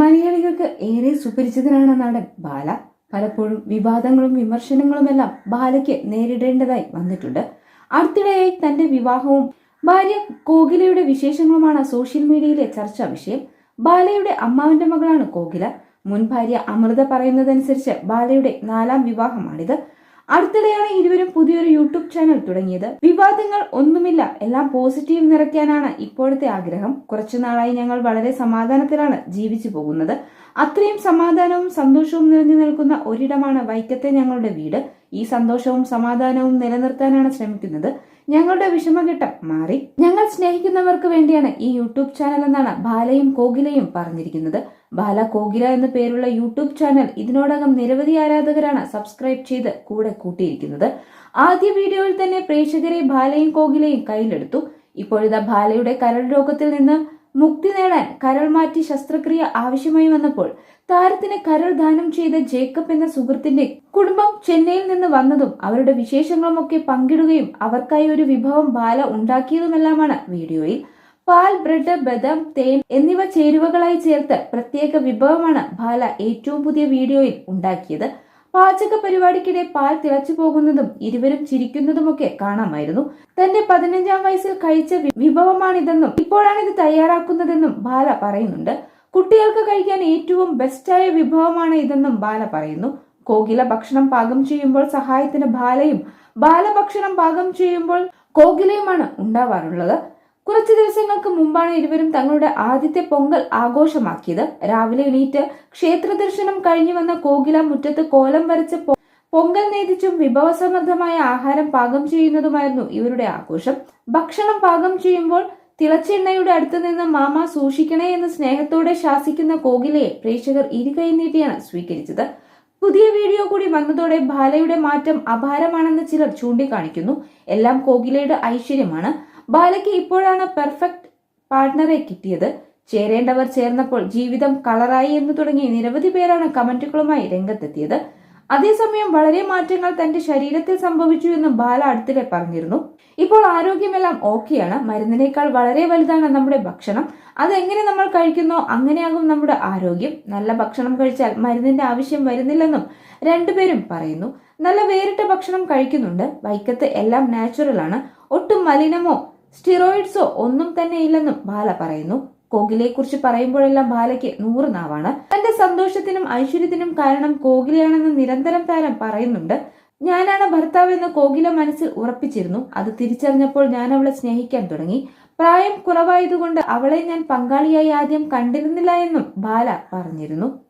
മലയാളികൾക്ക് ഏറെ സുപരിചിതനാണ് നടൻ ബാല. പലപ്പോഴും വിവാദങ്ങളും വിമർശനങ്ങളുമെല്ലാം ബാലയ്ക്ക് നേരിടേണ്ടതായി വന്നിട്ടുണ്ട്. അടുത്തിടെയായി തന്റെ വിവാഹവും ഭാര്യ കോകിലയുടെ വിശേഷങ്ങളുമാണ് സോഷ്യൽ മീഡിയയിലെ ചർച്ചാ വിഷയം. ബാലയുടെ അമ്മാവന്റെ മകളാണ് കോകില. മുൻ ഭാര്യ അമൃത പറയുന്നതനുസരിച്ച് ബാലയുടെ നാലാം വിവാഹമാണിത്. അടുത്തിടെയാണ് ഇരുവരും പുതിയൊരു യൂട്യൂബ് ചാനൽ തുടങ്ങിയത്. വിവാദങ്ങൾ ഒന്നുമില്ല എല്ലാം പോസിറ്റീവ് നിറയ്ക്കാനാണ് ഇപ്പോഴത്തെ ആഗ്രഹം. കുറച്ചുനാളായി ഞങ്ങൾ വളരെ സമാധാനത്തിലാണ് ജീവിച്ചു പോകുന്നത്. അത്രയും സമാധാനവും സന്തോഷവും നിറഞ്ഞു നിൽക്കുന്ന ഒരിടമാണ് വൈക്കത്തെ ഞങ്ങളുടെ വീട്. ഈ സന്തോഷവും സമാധാനവും നിലനിർത്താനാണ് ശ്രമിക്കുന്നത്. ഞങ്ങളുടെ വിഷമഘട്ടം മാറി. ഞങ്ങൾ സ്നേഹിക്കുന്നവർക്ക് വേണ്ടിയാണ് ഈ യൂട്യൂബ് ചാനൽ എന്നാണ് ബാലയും കോകിലയും പറഞ്ഞിരിക്കുന്നത്. ബാല കോകില എന്ന പേരുള്ള യൂട്യൂബ് ചാനൽ ഇതിനോടകം നിരവധി ആരാധകരാണ് സബ്സ്ക്രൈബ് ചെയ്ത് കൂടെ കൂട്ടിയിരിക്കുന്നത്. ആദ്യ വീഡിയോയിൽ തന്നെ പ്രേക്ഷകരെ ബാലയും കോകിലയും കയ്യിലെടുത്തു. ഇപ്പോഴിതാ ബാലയുടെ കരൾ രോഗത്തിൽ നിന്ന് മുക്തി നേടാൻ കരൾ മാറ്റി ശസ്ത്രക്രിയ ആവശ്യമായി വന്നപ്പോൾ താരത്തിന് കരൾ ദാനം ചെയ്ത ജേക്കബ് എന്ന സുഹൃത്തിന്റെ കുടുംബം ചെന്നൈയിൽ നിന്ന് വന്നതും അവരുടെ വിശേഷങ്ങളുമൊക്കെ പങ്കിടുകയും അവർക്കായി ഒരു വിഭവം ബാല ഉണ്ടാക്കിയതുമെല്ലാമാണ് വീഡിയോയിൽ. പാൽ ബ്രെഡ് ബദാം തേൻ എന്നിവ ചേരുവകളായി ചേർത്ത് പ്രത്യേക വിഭവമാണ് ബാല ഏറ്റവും പുതിയ വീഡിയോയിൽ ഉണ്ടാക്കിയത്. പാചക പരിപാടിക്കിടെ പാൽ തിളച്ചു പോകുന്നതും ഇരുവരും ചിരിക്കുന്നതുമൊക്കെ കാണാമായിരുന്നു. തന്റെ പതിനഞ്ചാം വയസ്സിൽ കഴിച്ച വിഭവമാണിതെന്നും ഇപ്പോഴാണ് ഇത് തയ്യാറാക്കുന്നതെന്നും ബാല പറയുന്നുണ്ട്. കുട്ടികൾക്ക് കഴിക്കാൻ ഏറ്റവും ബെസ്റ്റായ വിഭവമാണ് ഇതെന്നും ബാല പറയുന്നു. കോകില ഭക്ഷണം പാകം ചെയ്യുമ്പോൾ സഹായത്തിന് ബാലയും ബാല ഭക്ഷണം പാകം ചെയ്യുമ്പോൾ കോകിലയുമാണ് ഉണ്ടാവാറുള്ളത്. കുറച്ചു ദിവസങ്ങൾക്ക് മുമ്പാണ് ഇരുവരും തങ്ങളുടെ ആദ്യത്തെ പൊങ്കൽ ആഘോഷമാക്കിയത്. രാവിലെ എണീറ്റ് ക്ഷേത്ര ദർശനം കഴിഞ്ഞു വന്ന കോകില മുറ്റത്ത് കോലം വരച്ച് പൊങ്കൽ നേതിച്ചും വിഭവസമൃദ്ധമായ ആഹാരം പാകം ചെയ്യുന്നതുമായിരുന്നു ഇവരുടെ ആഘോഷം. ഭക്ഷണം പാകം ചെയ്യുമ്പോൾ തിളച്ചെണ്ണയുടെ അടുത്ത് നിന്ന് മാമ സൂക്ഷിക്കണേ എന്ന് സ്നേഹത്തോടെ ശാസിക്കുന്ന കോകിലയെ പ്രേക്ഷകർ ഇരുകൈ നീട്ടിയാണ് സ്വീകരിച്ചത്. പുതിയ വീഡിയോ കൂടി വന്നതോടെ ബാലയുടെ മാറ്റം അപാരമാണെന്ന് ചിലർ ചൂണ്ടിക്കാണിക്കുന്നു. എല്ലാം കോകിലയുടെ ഐശ്വര്യമാണ്. ബാലയ്ക്ക് ഇപ്പോഴാണ് പെർഫെക്റ്റ് പാർട്ട്ണറെ കിട്ടിയത്. ചേരേണ്ടവർ ചേർന്നപ്പോൾ ജീവിതം കളറായി എന്ന് തുടങ്ങി നിരവധി പേരാണ് കമന്റുകളുമായി രംഗത്തെത്തിയത്. അതേസമയം വളരെ മാറ്റങ്ങൾ തന്റെ ശരീരത്തിൽ സംഭവിച്ചു എന്നും ബാല അടുത്തിടെ പറഞ്ഞിരുന്നു. ഇപ്പോൾ ആരോഗ്യമെല്ലാം ഓക്കെയാണ്. മരുന്നിനേക്കാൾ വളരെ വലുതാണ് നമ്മുടെ ഭക്ഷണം. അതെങ്ങനെ നമ്മൾ കഴിക്കുന്നോ അങ്ങനെയാകും നമ്മുടെ ആരോഗ്യം. നല്ല ഭക്ഷണം കഴിച്ചാൽ മരുന്നിന്റെ ആവശ്യം വരുന്നില്ലെന്നും രണ്ടുപേരും പറയുന്നു. നല്ല വേറിട്ട ഭക്ഷണം കഴിക്കുന്നുണ്ട്. വൈക്കത്ത് എല്ലാം നാച്ചുറൽ ആണ്. ഒട്ടും മലിനമോ സ്റ്റിറോയിഡ്സോ ഒന്നും തന്നെ ഇല്ലെന്നും ബാല പറയുന്നു. കോകിലയെ കുറിച്ച് പറയുമ്പോഴെല്ലാം ബാലയ്ക്ക് നൂറ് നാവാണ്. തന്റെ സന്തോഷത്തിനും ഐശ്വര്യത്തിനും കാരണം കോകിലയാണെന്ന് നിരന്തരം താരം പറയുന്നുണ്ട്. ഞാനാണ് ഭർത്താവ് എന്ന് കോകില മനസ്സിൽ ഉറപ്പിച്ചിരുന്നു. അത് തിരിച്ചറിഞ്ഞപ്പോൾ ഞാൻ അവളെ സ്നേഹിക്കാൻ തുടങ്ങി. പ്രായം കുറവായതുകൊണ്ട് അവളെ ഞാൻ പങ്കാളിയായി ആദ്യം കണ്ടിരുന്നില്ല എന്നും ബാല പറഞ്ഞിരുന്നു.